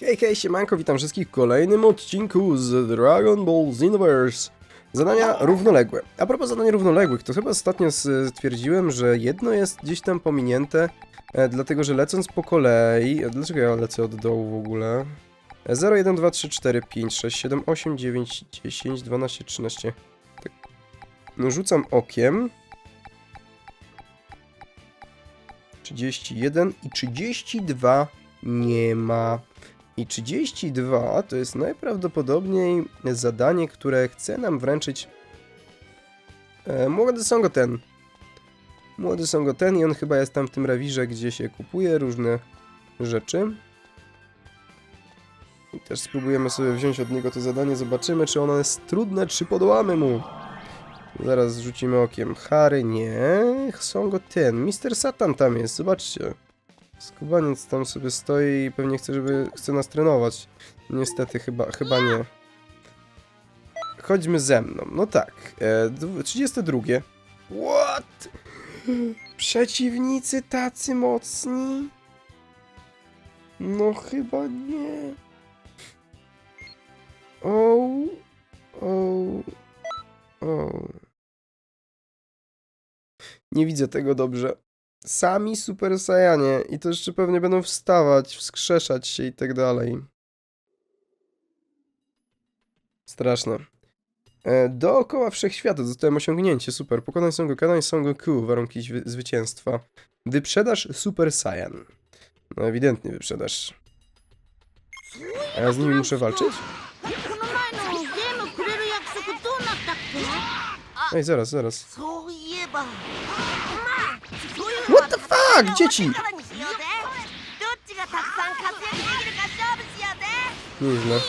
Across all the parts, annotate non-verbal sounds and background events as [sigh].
Hej, hej, siemanko, witam wszystkich w kolejnym odcinku z Dragon Ball Xenoverse. Zadania równoległe. A propos zadań równoległych, to chyba ostatnio stwierdziłem, że jedno jest gdzieś tam pominięte, e, dlatego że lecąc po kolei... e, Dlaczego ja lecę od dołu w ogóle? E, 0, 1, 2, 3, 4, 5, 6, 7, 8, 9, 10, 12, 13... Tak. No, rzucam okiem. 31 i 32 nie ma. I 32 to jest najprawdopodobniej zadanie, które chce nam wręczyć e, młody Songoten. Młody Songoten i on chyba jest tam w tym rewirze, gdzie się kupuje różne rzeczy. I też spróbujemy sobie wziąć od niego to zadanie, zobaczymy czy ono jest trudne, czy podołamy mu. Zaraz rzucimy okiem. Harry nie. Songoten. Mister Satan tam jest, zobaczcie. Skubaniec tam sobie stoi i pewnie chce, żeby chce nas trenować. Niestety chyba, chyba nie. Chodźmy ze mną. No tak. E, dw- 32. What? Przeciwnicy tacy mocni? No chyba nie. O. O. O. Nie widzę tego dobrze sami Super Saiyanie i to jeszcze pewnie będą wstawać, wskrzeszać się i tak dalej. Straszne. E, dookoła wszechświata zostałem osiągnięcie super. Pokonaj Son Gokana i Son Goku. Warunki zwy zwycięstwa. Wyprzedaż Super Saiyan. No ewidentnie wyprzedaż. A ja z nimi muszę walczyć? No Ej, zaraz, zaraz. Tak, dzieci! Różne.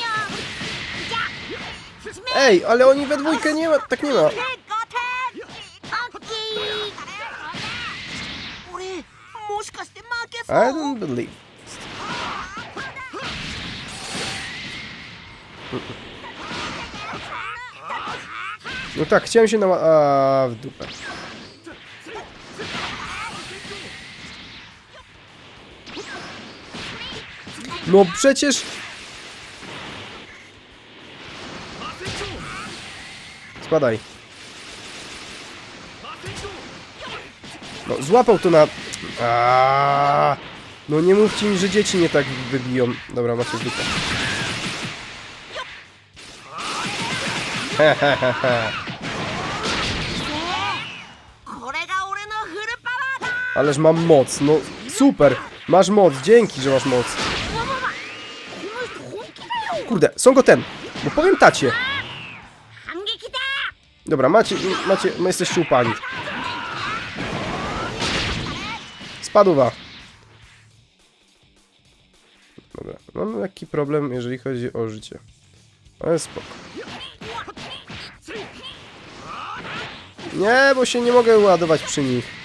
Ej, ale oni we dwójkę nie ma, tak nie ma. I don't believe. No tak, chciałem się na... A, w dupę. No przecież... Spadaj. No, złapał to na... Aaaa. No nie mówcie mi, że dzieci nie tak wybiją. Dobra, macie dupę. Ależ mam moc, no super. Masz moc, dzięki, że masz moc. Kurde, są go ten. Bo powiem tacie. Dobra, macie, macie, my jesteście upali. Spadła. Dobra, mam taki problem, jeżeli chodzi o życie. Ale spoko. Nie, bo się nie mogę ładować przy nich.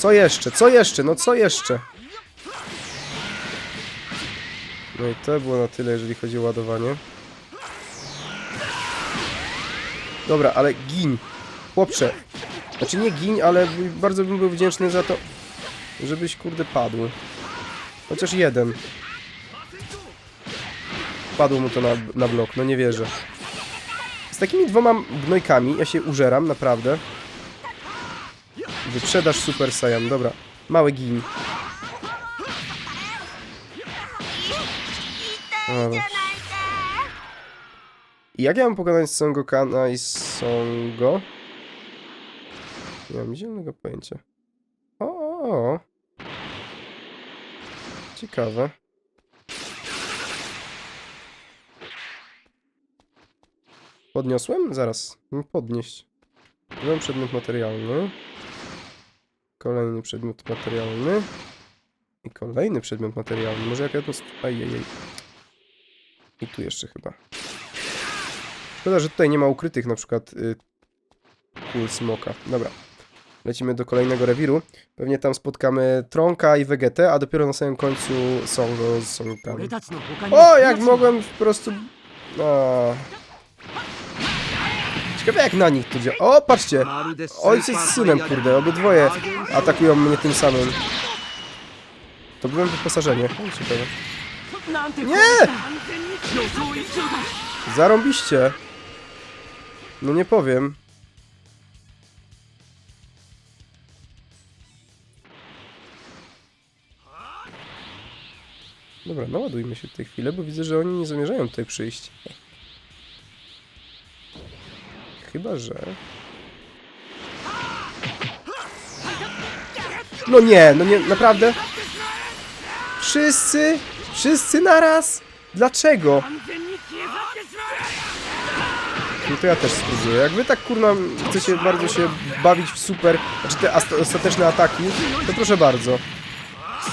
Co jeszcze? Co jeszcze? No co jeszcze? No i to było na tyle, jeżeli chodzi o ładowanie. Dobra, ale gin. Chłopcze. Znaczy nie gin, ale bardzo bym był wdzięczny za to, żebyś kurde padł. Chociaż jeden. Padło mu to na, na blok, no nie wierzę. Z takimi dwoma gnojkami ja się użeram, naprawdę. Wyprzedaż Super Saiyan, dobra. Mały gin. Dobra. No. Jak ja mam pokonać Songo Kana i Songo? Nie mam zielonego pojęcia. O, o, o. Ciekawe. Podniosłem? Zaraz. Podnieść. Byłem przedmiot materialny. Kolejny przedmiot materialny. I kolejny przedmiot materialny. Może jak ja to... Ajajaj. I tu jeszcze chyba. Szkoda, że tutaj nie ma ukrytych na przykład y, kul smoka. Dobra. Lecimy do kolejnego rewiru. Pewnie tam spotkamy Tronka i Vegetę, a dopiero na samym końcu są z Sonikami. O, jak mogłem po prostu... A. Ciekawe jak na nich to działa. O, patrzcie! Ojciec z synem, kurde, obydwoje atakują mnie tym samym. To byłem wyposażenie. Ciekawe. Nie! Zarąbiście. No nie powiem. Dobra, naładujmy się w tej chwili, bo widzę, że oni nie zamierzają tutaj przyjść. Chyba, że... No nie, no nie, naprawdę? Wszyscy? Wszyscy naraz? Dlaczego? No to ja też spróbuję. Jak wy tak kurna chcecie bardzo się bawić w super, znaczy te ostateczne ataki, to proszę bardzo.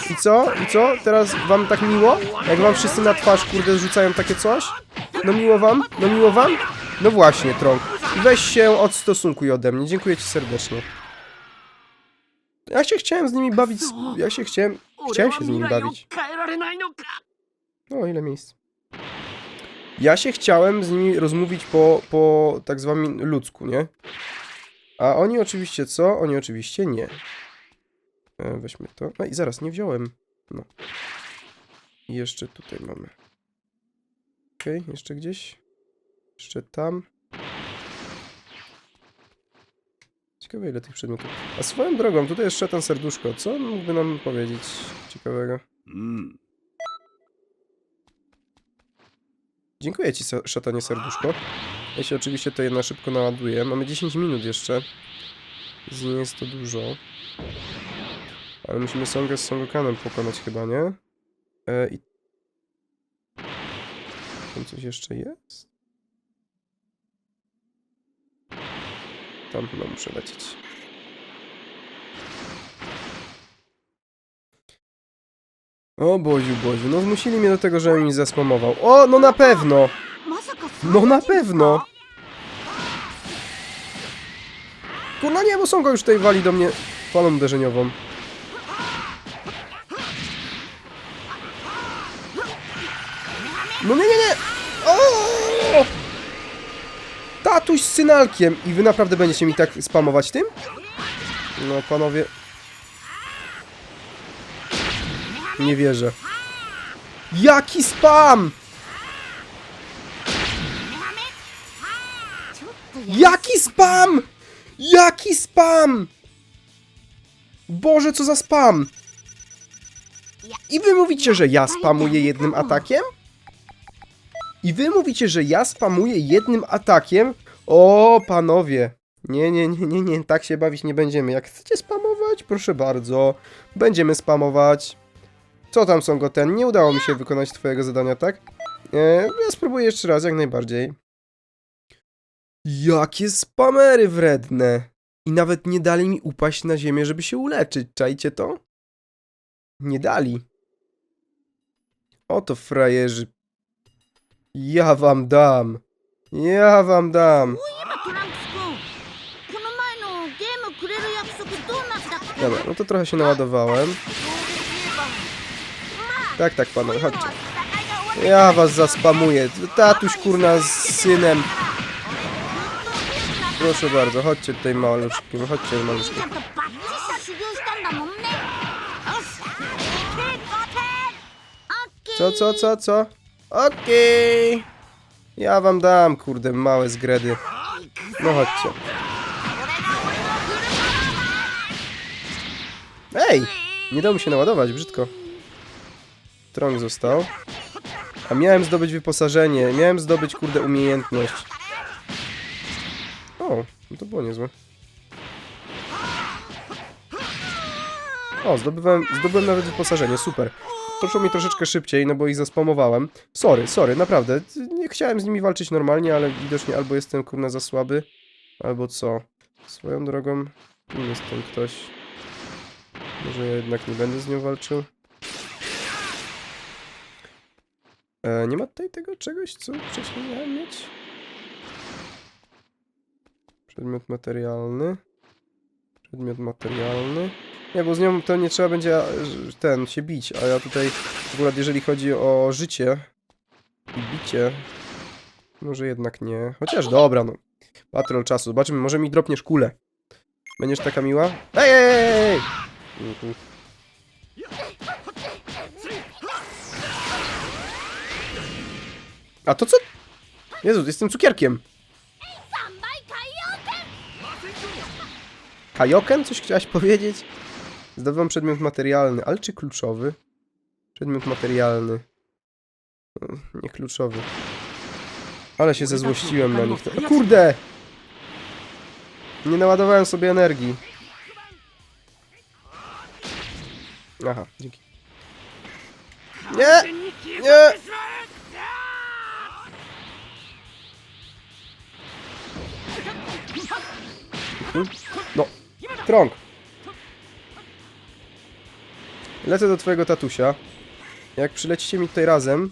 I co? I co? Teraz wam tak miło? Jak wam wszyscy na twarz kurde rzucają takie coś? No miło wam? No miło wam? No właśnie, Trąg. Weź się odstosunkuj ode mnie. Dziękuję ci serdecznie. Ja się chciałem z nimi bawić. Ja się chciałem. Chciałem się z nimi bawić. O, ile miejsc. Ja się chciałem z nimi rozmówić po, po tak zwanym ludzku, nie? A oni oczywiście co? Oni oczywiście nie. E, weźmy to. No i zaraz, nie wziąłem. No. I jeszcze tutaj mamy. Okej, jeszcze gdzieś. Jeszcze tam. Ciekawe ile tych przedmiotów. A swoją drogą, tutaj jest szatan serduszko. Co on mógłby nam powiedzieć ciekawego? Dziękuję ci, szatanie serduszko. Ja się oczywiście tutaj na szybko naładuję. Mamy 10 minut jeszcze. Więc nie jest to dużo. Ale musimy Songę z Songokanem pokonać chyba, nie? E, I... Tam coś jeszcze jest? Tam chyba muszę lecieć. O Boziu, Boziu, no zmusili mnie do tego, żebym mi zaspamował. O, no na pewno! No na pewno! Kurna nie, bo Songo już tutaj wali do mnie falą uderzeniową. No nie, nie, nie! O! Tatuś z synalkiem! I wy naprawdę będziecie mi tak spamować tym? No, panowie... Nie wierzę. Jaki spam! Jaki spam! Jaki spam! Boże, co za spam! I wy mówicie, że ja spamuję jednym atakiem? I wy mówicie, że ja spamuję jednym atakiem? O, panowie. Nie, nie, nie, nie, nie, tak się bawić nie będziemy. Jak chcecie spamować, proszę bardzo. Będziemy spamować. Co tam, Songoten? Nie udało mi się wykonać twojego zadania, tak? E, ja spróbuję jeszcze raz, jak najbardziej. Jakie spamery wredne! I nawet nie dali mi upaść na ziemię, żeby się uleczyć. Czajcie to? Nie dali. Oto frajerzy. Ja wam dam. Ja wam dam. 今トランクス君この前のゲームくれる約束どうなったっけ Dobra, no to trochę się naładowałem. そうで言えばまあ Tak, tak, panowie, そういうの chodźcie. は戦いが終わって Ja was zaspamuję. Tatuś kurna z synem. Proszę bardzo, chodźcie tutaj maluszkiem, chodźcie ち maluszkiem. ゃんとバッチリ修行したんだもんねよし行けゴテオッケー Co, co, co, co? Okej. Ja wam dam, kurde, małe zgredy. No chodźcie. Ej! Nie dało mi się naładować, brzydko. Trąg został. A miałem zdobyć wyposażenie, miałem zdobyć, kurde, umiejętność. O, no to było niezłe. O, zdobyłem, zdobyłem nawet wyposażenie, super. Poszło mi troszeczkę szybciej, no bo ich zaspamowałem. Sorry, sorry, naprawdę. Nie chciałem z nimi walczyć normalnie, ale widocznie albo jestem kurna za słaby, albo co. Swoją drogą, tu jest ten ktoś. Może ja jednak nie będę z nią walczył. E, nie ma tutaj tego czegoś, co wcześniej miałem mieć? Przedmiot materialny. Przedmiot materialny. Nie, bo z nią to nie trzeba będzie ten, się bić, a ja tutaj akurat jeżeli chodzi o życie bicie, może jednak nie. Chociaż dobra, no. Patrol czasu, zobaczymy, może mi dropniesz kulę. Będziesz taka miła? Ej, ej, ej! Mhm. A to co? Jezu, jestem cukierkiem. Kajoken? Coś chciałaś powiedzieć? Zdobywam przedmiot materialny, ale czy kluczowy? Przedmiot materialny. No, Nie kluczowy. Ale się zezłościłem na nich. O kurde! Nie naładowałem sobie energii. Aha, dzięki. Nie! Nie! Mhm. No, trąg. Lecę do twojego tatusia. Jak przylecicie mi tutaj razem,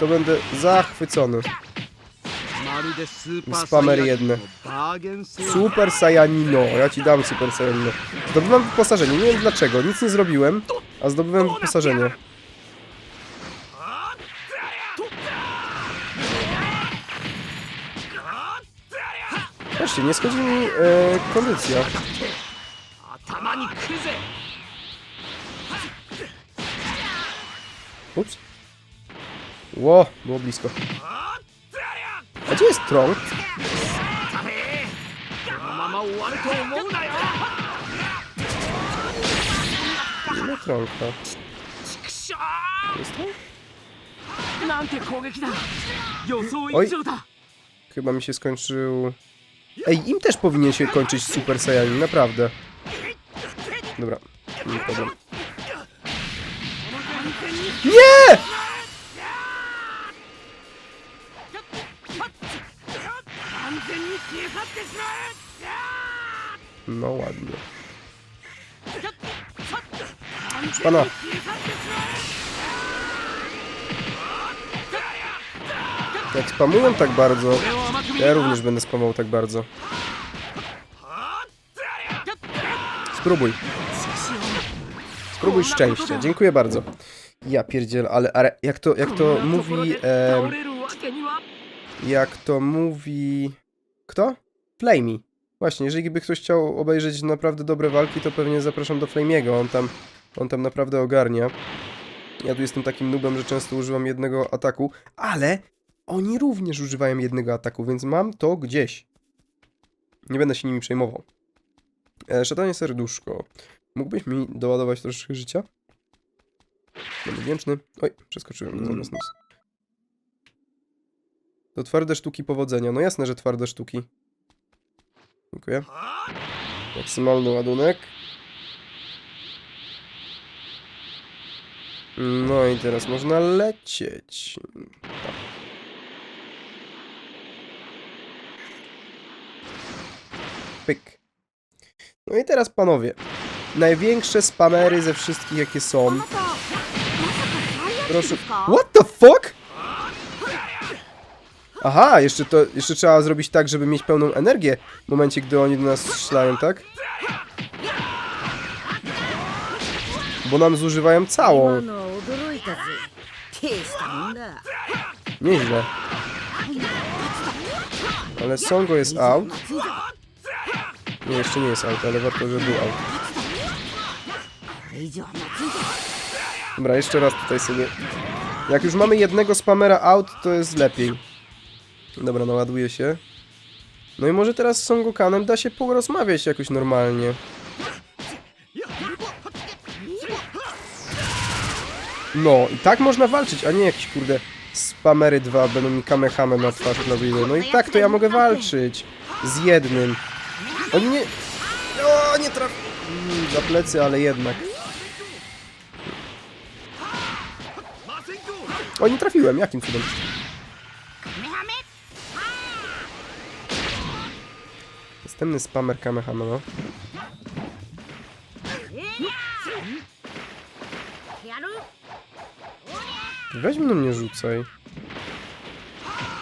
to będę zachwycony. Spamer jedny. Super Saiyanino. Ja ci dam Super Saiyanino. Zdobyłem wyposażenie. Nie wiem dlaczego. Nic nie zrobiłem, a zdobyłem wyposażenie. Patrzcie, nie schodzi mi e, kondycja. Ups. Ło, było blisko. A gdzie jest Trąg? Nie ma Trągka. Tak? Jest Trąg? Oj, chyba mi się skończył... Ej, im też powinien się kończyć Super Saiyan, naprawdę. Dobra, nie problem. Nie! No ładnie. Pana. Jak spamują tak bardzo, ja również będę spamował tak bardzo. Spróbuj. Próbuj szczęścia. Dziękuję bardzo. Ja pierdziel, ale, ale jak to, jak to mówi... E, jak to mówi... Kto? Flamey. Właśnie, jeżeli by ktoś chciał obejrzeć naprawdę dobre walki, to pewnie zapraszam do Flamey'ego. On tam, on tam naprawdę ogarnia. Ja tu jestem takim nubem, że często używam jednego ataku, ale oni również używają jednego ataku, więc mam to gdzieś. Nie będę się nimi przejmował. E, szatanie serduszko. Mógłbyś mi doładować troszeczkę życia? Będę wdzięczny. Oj, przeskoczyłem go zamiast. To twarde sztuki powodzenia. No jasne, że twarde sztuki. Dziękuję. Maksymalny ładunek. No i teraz można lecieć. Tak. Pyk. No i teraz panowie. Największe spamery ze wszystkich, jakie są. Proszę... What the fuck? Aha, jeszcze to... Jeszcze trzeba zrobić tak, żeby mieć pełną energię w momencie, gdy oni do nas strzelają, tak? Bo nam zużywają całą. Nieźle. Ale Songo jest out. Nie, jeszcze nie jest out, ale warto, żeby był out. Dobra, jeszcze raz tutaj sobie. Jak już mamy jednego spamera out, to jest lepiej. Dobra, naładuje się. No i może teraz z Songokanem da się porozmawiać jakoś normalnie. No, i tak można walczyć, a nie jakieś kurde spamery dwa będą mi kamehame na twarz robili. No i tak to ja mogę walczyć. Z jednym. Oni nie... O, nie traf... Mm, Za plecy, ale jednak. O, nie trafiłem, jakim cudem? Następny spammer Kamehameha. Weź mną nie rzucaj.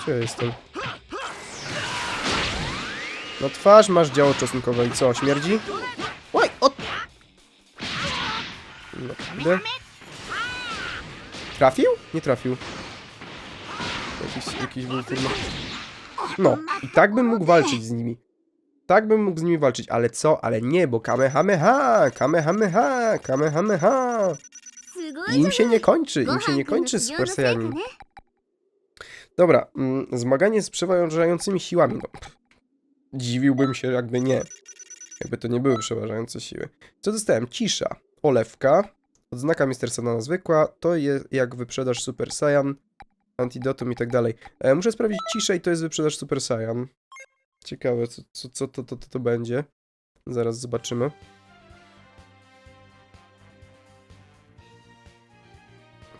Gdzie ja jestem? No twarz masz działo czosnkowe i co, śmierdzi? Oj, o! No, Trafił? Nie trafił. Jakiś, jakiś był. No, i tak bym mógł walczyć z nimi. Tak bym mógł z nimi walczyć, ale co? Ale nie, bo kamehameha, kamehameha, kamehameha. I im się nie kończy, im się nie kończy z Persejami. Dobra, mm, zmaganie z przeważającymi siłami. No, pff. dziwiłbym się, jakby nie. Jakby to nie były przeważające siły. Co dostałem? Cisza, olewka, Odznaka Mister Sanana zwykła. To jest jak wyprzedaż Super Saiyan. Antidotum i tak dalej. E, muszę sprawdzić ciszę i to jest wyprzedaż Super Saiyan. Ciekawe, co, co, co to, to, to, to będzie. Zaraz zobaczymy.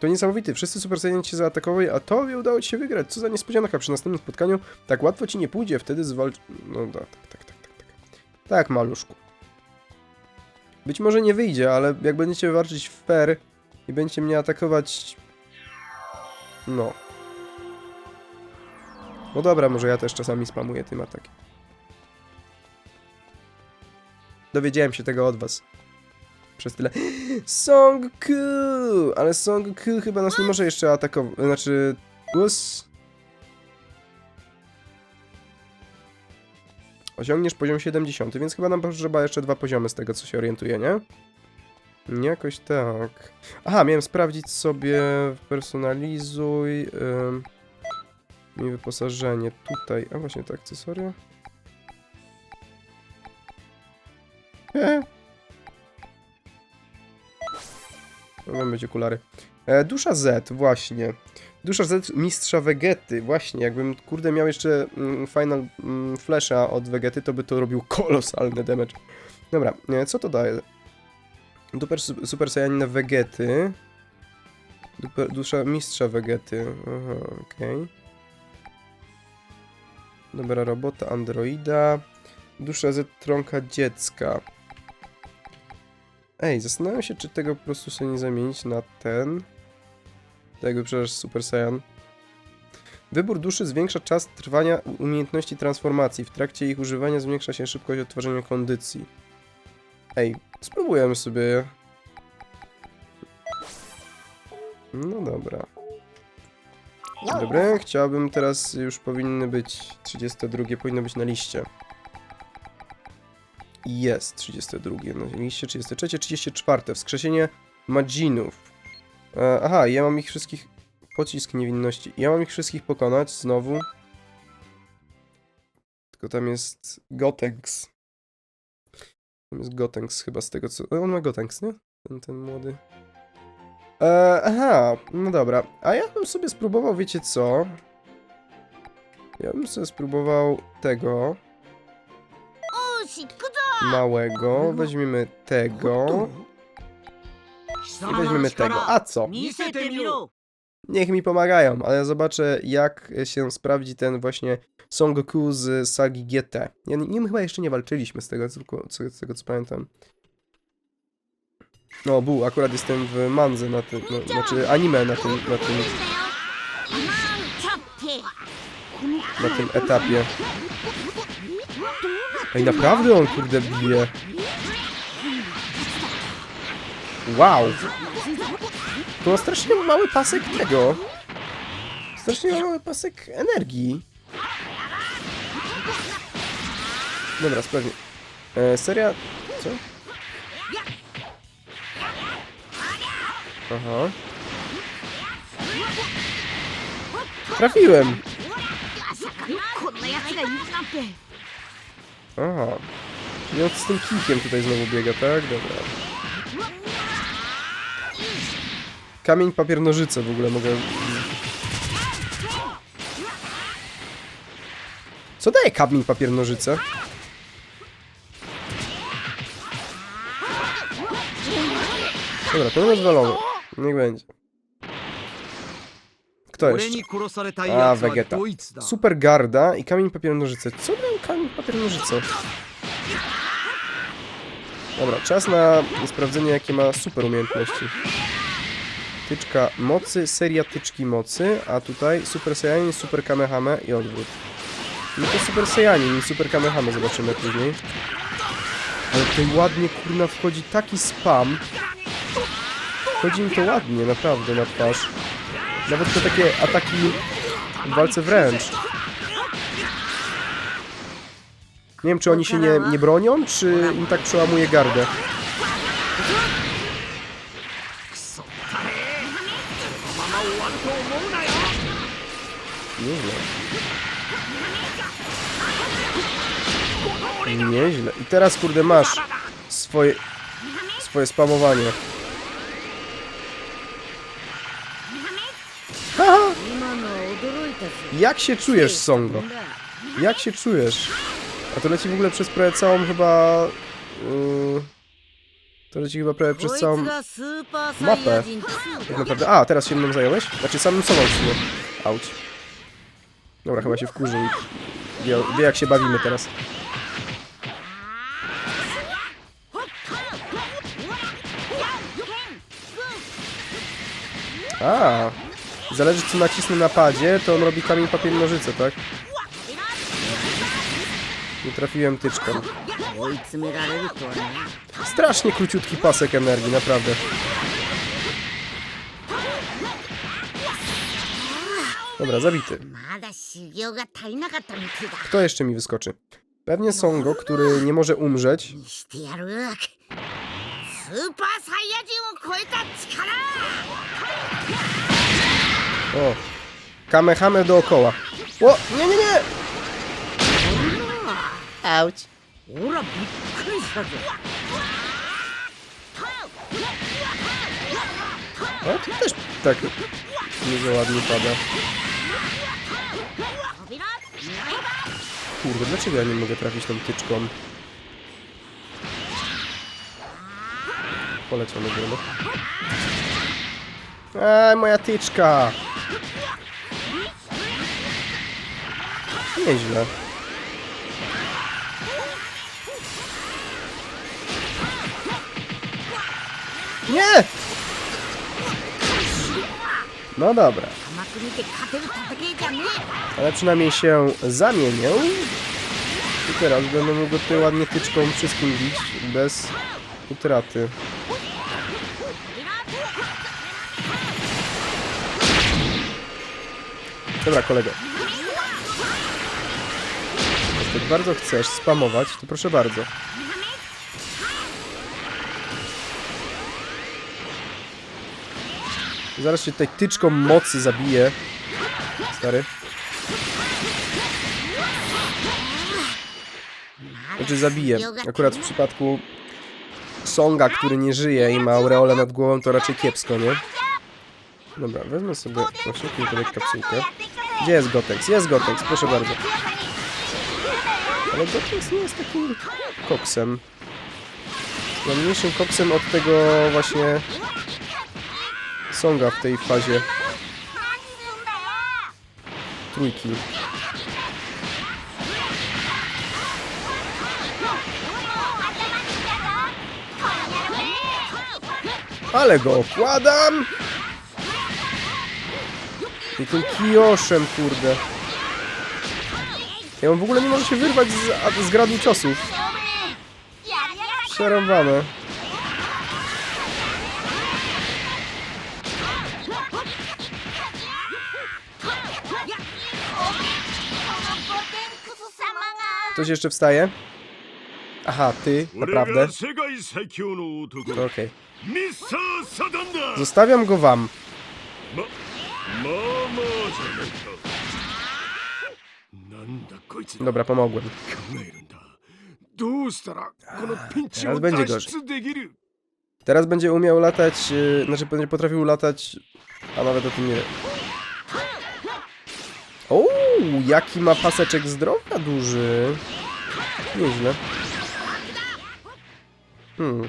To niesamowite, wszyscy Super Saiyan cię zaatakowali, a tobie udało ci się wygrać. Co za niespodzianka, przy następnym spotkaniu tak łatwo ci nie pójdzie, wtedy zwalcz... No tak, tak, tak, tak, tak. Tak, maluszku. Być może nie wyjdzie, ale jak będziecie walczyć fair i będziecie mnie atakować... No. No dobra, może ja też czasami spamuję tym atakiem. Dowiedziałem się tego od was. Przez tyle. [gasps] Song! Ale Song chyba nas nie może jeszcze atakować. Znaczy. Głos. Osiągniesz poziom 70, więc chyba nam potrzeba jeszcze dwa poziomy z tego, co się orientuję, nie? Jakoś tak. Aha, miałem sprawdzić sobie personalizuj. Ym, mi wyposażenie tutaj. A właśnie te akcesoria. Eee. Mogą być okulary. E, dusza Z, właśnie. Dusza Z mistrza Vegety, właśnie. Jakbym, kurde, miał jeszcze mm, Final mm, Flasha od Vegety, to by to robił kolosalny damage. Dobra, co to daje? Super, super Saiyanina Vegety. Duper, dusza mistrza Vegety. Okej. Dobra robota, androida. Dusza Z trąka dziecka. Ej, zastanawiam się, czy tego po prostu sobie nie zamienić na ten. Tak jakby Super Saiyan. Wybór duszy zwiększa czas trwania umiejętności transformacji. W trakcie ich używania zwiększa się szybkość odtwarzania kondycji. Ej, spróbujemy sobie. No dobra. Dobra, chciałbym teraz, już powinny być 32, powinno być na liście. Jest 32 na liście, 33, 34. Wskrzesienie Madzinów. E, aha, ja mam ich wszystkich... Pocisk niewinności. Ja mam ich wszystkich pokonać znowu. Tylko tam jest Gotenks. Tam jest Gotenks chyba z tego co... E, on ma Gotenks, nie? Ten, ten młody. E, aha, no dobra. A ja bym sobie spróbował, wiecie co? Ja bym sobie spróbował tego małego. Weźmiemy tego. I weźmiemy tego. A co? Niech mi pomagają, ale ja zobaczę jak się sprawdzi ten właśnie Son Goku z sagi GT. Ja, nim chyba jeszcze nie walczyliśmy z tego, co, z tego co pamiętam. No, bu, akurat jestem w manze na tym, no, znaczy anime na tym, na tym, na tym etapie. Ej, naprawdę on kurde bije. Wow. To strasznie mały pasek tego. Strasznie mały pasek energii. Dobra, sprawdźmy. E, seria... Co? Aha. Trafiłem! Aha. I on z tym kikiem tutaj znowu biega, tak? Dobra. Kamień, papier, nożyce w ogóle mogę... Co daje kamień, papier, nożyce? Dobra, to rozwalony. Niech będzie. Kto jeszcze? A, Vegeta. Super Garda i kamień, papier, nożyce. Co daje kamień, papier, nożyce? Dobra, czas na sprawdzenie, jakie ma super umiejętności. Tyczka mocy, seria tyczki mocy, a tutaj Super Saiyanin, Super Kamehame i odwrót. No to Super Saiyanin i Super Kamehame zobaczymy później. Ale tutaj ładnie, kurna, wchodzi taki spam. Wchodzi mi to ładnie, naprawdę, na twarz. Nawet te takie ataki w walce wręcz. Nie wiem, czy oni się nie, nie bronią, czy im tak przełamuje gardę. Nieźle. Nieźle. I teraz, kurde, masz swoje, swoje spamowanie. Haha! Jak się czujesz, Songo? Jak się czujesz? A to leci w ogóle przez prawie całą chyba... Yy, to leci chyba prawie przez całą mapę. Tak naprawdę. A, teraz się mną zająłeś? Znaczy samym sobą w sumie. Auć. Dobra, chyba się wkurzył. wie, wie jak się bawimy teraz. A, zależy co nacisnę na padzie, to on robi kamień, papier, nożyce, tak? Nie trafiłem tyczką. Strasznie króciutki pasek energii, naprawdę. Dobra, zabity. Kto jeszcze mi wyskoczy? Pewnie Songo, który nie może umrzeć. O, kamehame dookoła. O, nie, nie, nie! Auć. O, to też tak niezaładnie pada. 扉 Kurde, dlaczego ja nie mogę trafić tą tyczką? Poleciał na górę. Eee, moja tyczka! Nieźle. Nie! No dobra. Ale przynajmniej się zamienię. I teraz będę mógł tutaj ładnie tyczką wszystkim bić bez utraty. Dobra, kolego. Jeśli bardzo chcesz spamować, to proszę bardzo. Zaraz się tutaj tyczką mocy zabiję. Stary. Znaczy zabiję. Akurat w przypadku Songa, który nie żyje i ma aureolę nad głową, to raczej kiepsko, nie? Dobra, wezmę sobie wszelki wypadek kapsułkę. Gdzie jest Gotex? Jest Gotex, proszę bardzo. Ale Gotex nie jest takim koksem. Jest mniejszym koksem od tego właśnie Songa w tej fazie trójki. Ale go okładam! I tym kioszem, kurde. Ja on w ogóle nie może się wyrwać z, z gradu ciosów. Przerąbane. Ktoś jeszcze wstaje? Aha, ty, naprawdę. Okej. Okay. Zostawiam go wam. Dobra, pomogłem. Teraz będzie gorzej. Teraz będzie umiał latać, yy, znaczy będzie potrafił latać, a nawet o tym nie wiem. Ooo! O, jaki ma paseczek zdrowia duży. Nieźle. Hmm.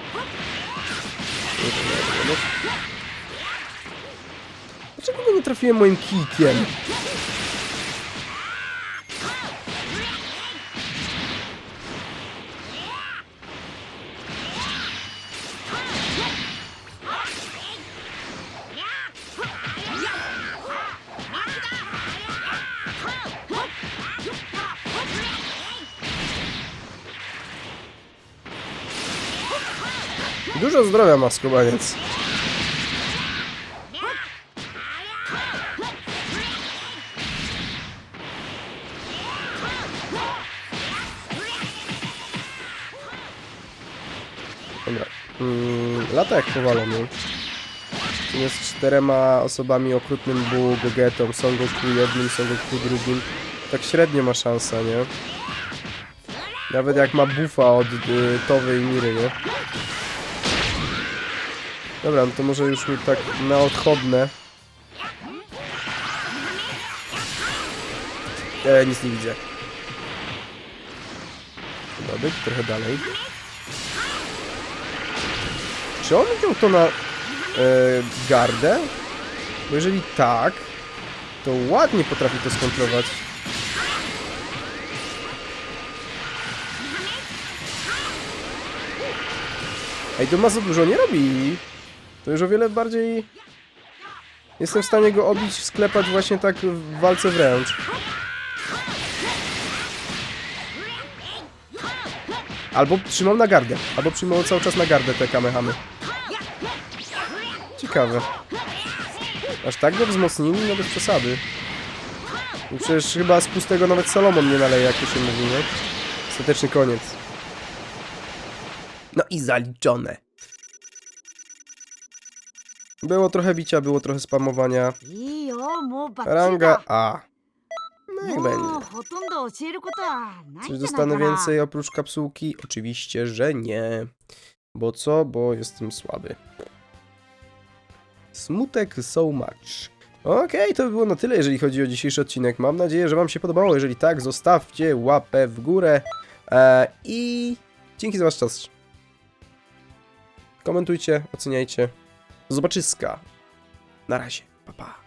Dlaczego go nie trafiłem moim kijkiem? zdrowia ma skubaniec. Dobra. Mm, lata jak powalony. Jest czterema osobami okrutnym Buu, Gogetą, Son Goku jednym, Son Goku drugim. Tak średnio ma szansa, nie? Nawet jak ma bufa od y, Towy i Miry, nie? Dobra, no to może już mi tak na odchodne. E, nic nie widzę. Byk, trochę dalej. Czy on wziął to na e, gardę? Bo jeżeli tak, to ładnie potrafi to skontrować. Ej, to ma za dużo nie robi. To już o wiele bardziej... Jestem w stanie go obić, sklepać właśnie tak w walce wręcz. Albo trzymał na gardę, albo przyjmował cały czas na gardę te kamehamy. Ciekawe. Aż tak go wzmocnili? No bez przesady. I przecież chyba z pustego nawet Salomon nie naleje, jak to się mówi, nie? Ostateczny koniec. No i zaliczone. Było trochę bicia, było trochę spamowania. Ranga A. No będzie. Coś dostanę więcej oprócz kapsułki? Oczywiście, że nie. Bo co? Bo jestem słaby. Smutek so much. Okej, okay, to by było na tyle, jeżeli chodzi o dzisiejszy odcinek. Mam nadzieję, że Wam się podobało. Jeżeli tak, zostawcie łapę w górę. Eee, I dzięki za Wasz czas. Komentujcie, oceniajcie. Zobaczyska. Na razie. Pa, pa.